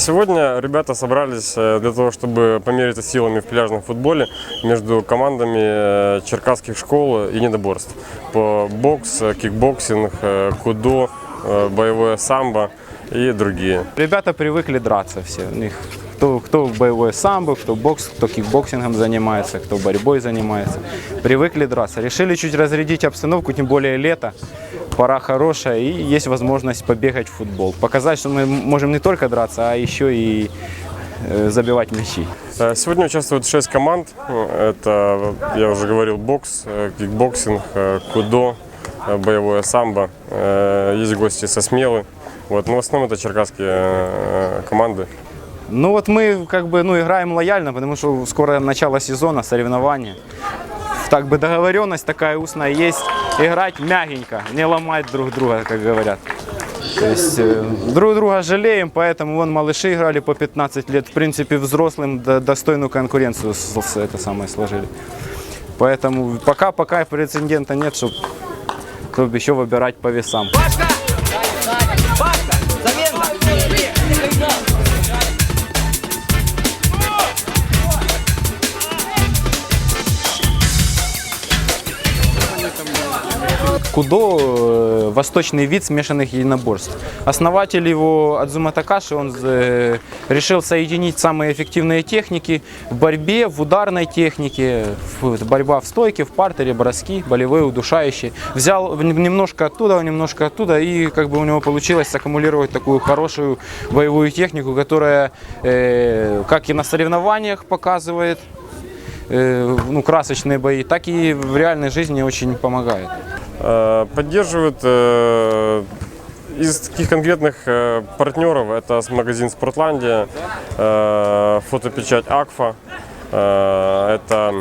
Сегодня ребята собрались э, для того, чтобы помериться силами в пляжном футболе между командами э, черкасских школ и недоборств. По бокс, э, кикбоксинг, кудо, боевое самбо и другие. Ребята привыкли драться все. У них кто, кто боевое самбо, кто бокс, кто кикбоксингом занимается, кто борьбой занимается. Привыкли драться. Решили чуть разрядить обстановку, тем более лето. Пора хорошая и есть возможность побегать в футбол. Показать, что мы можем не только драться, а еще и э, забивать мячи. Э, Сегодня участвуют шесть команд. Это, я уже говорил, бокс, э, кикбоксинг, кудо, боевое самбо. Есть гости со Смелы. Вот. Но в основном это черкасские команды. Ну вот мы как бы ну, играем лояльно, потому что скоро начало сезона, соревнования. Так бы договоренность такая устная есть. Играть мягенько, не ломать друг друга, как говорят. То есть э, друг друга жалеем, поэтому вон малыши играли по 15 лет. В принципе, взрослым до- достойную конкуренцию с- с- это самое сложили. Поэтому пока, пока прецедента нет, чтобы, чтобы еще выбирать по весам. Кудо э, – восточный вид смешанных единоборств. Основатель его Адзума Такаши, он э, решил соединить самые эффективные техники в борьбе, в ударной технике, борьба в стойке, в партере, броски, болевые, удушающие. Взял немножко оттуда, немножко оттуда, и как бы у него получилось саккумулировать такую хорошую боевую технику, которая э, как и на соревнованиях показывает ну, красочные бои, так и в реальной жизни очень помогает. Э, Поддерживают э, из таких конкретных э, партнеров это магазин Спортландия, э, фотопечать Акфа, э, это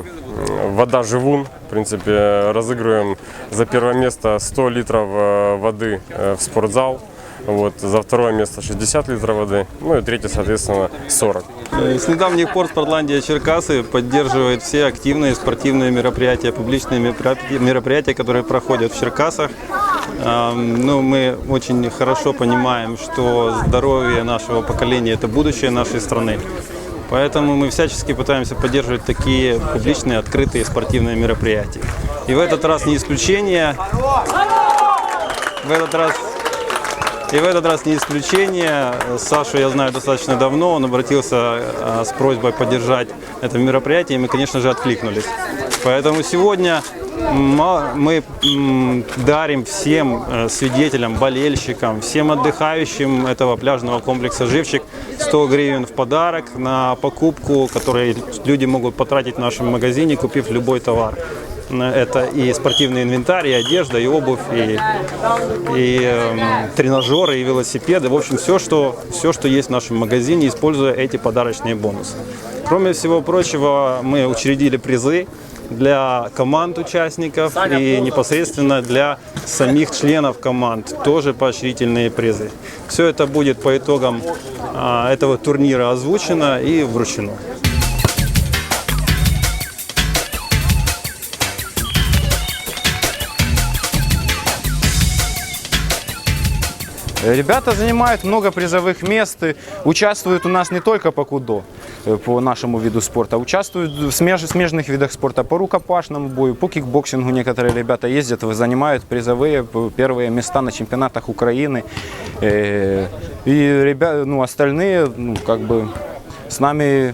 вода Живун. В принципе, разыгрываем за первое место 100 литров э, воды э, в спортзал. Вот, за второе место 60 литров воды, ну и третье, соответственно, 40. Э, С недавних пор Спортландия Черкасы поддерживает все активные спортивные мероприятия, публичные мероприятия, которые проходят в Черкасах. Ну, мы очень хорошо понимаем, что здоровье нашего поколения – это будущее нашей страны. Поэтому мы всячески пытаемся поддерживать такие публичные, открытые спортивные мероприятия. И в этот раз не исключение. В этот раз и в этот раз не исключение. Сашу я знаю достаточно давно. Он обратился э, с просьбой поддержать это мероприятие, и мы, конечно же, откликнулись. Поэтому сегодня ма- мы дарим всем э, свидетелям, болельщикам, всем отдыхающим этого пляжного комплекса «Живчик» 100 гривен в подарок на покупку, которые люди могут потратить в нашем магазине, купив любой товар. Это и спортивный инвентарь, и одежда, и обувь, и, и эм, тренажеры, и велосипеды. В общем, все что, все, что есть в нашем магазине, используя эти подарочные бонусы. Кроме всего прочего, мы учредили призы для команд участников и непосредственно для самих членов команд тоже поощрительные призы. Все это будет по итогам а, этого турнира озвучено и вручено. Ребята занимают много призовых мест, и участвуют у нас не только по кудо, э, по нашему виду спорта, а участвуют в смеж- смежных видах спорта, по рукопашному бою, по кикбоксингу некоторые ребята ездят, занимают призовые первые места на чемпионатах Украины. Э, И ребята, ну, остальные, ну, как бы с нами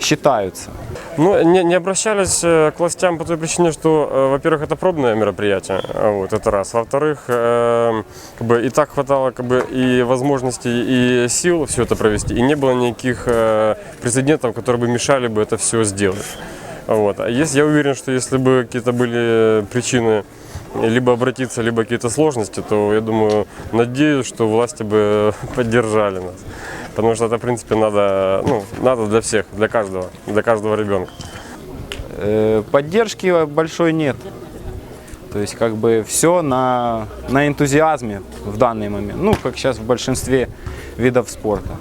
считаются. Ну, не, не обращались э, к властям по той причине, что, э, во-первых, это пробное мероприятие, а, вот, это раз. Во-вторых, э, как бы и так хватало как бы и возможностей, и сил все это провести, и не было никаких э, прецедентов, которые бы мешали бы это все сделать. Вот. А если, я уверен, что если бы какие-то были причины либо обратиться, либо какие-то сложности, то я думаю, надеюсь, что власти бы поддержали нас. Потому что это, в принципе, надо, ну, надо для всех, для каждого, для каждого ребенка. Э, Поддержки большой нет. То есть как бы все на, на энтузиазме в данный момент. Ну, как сейчас в большинстве видов спорта.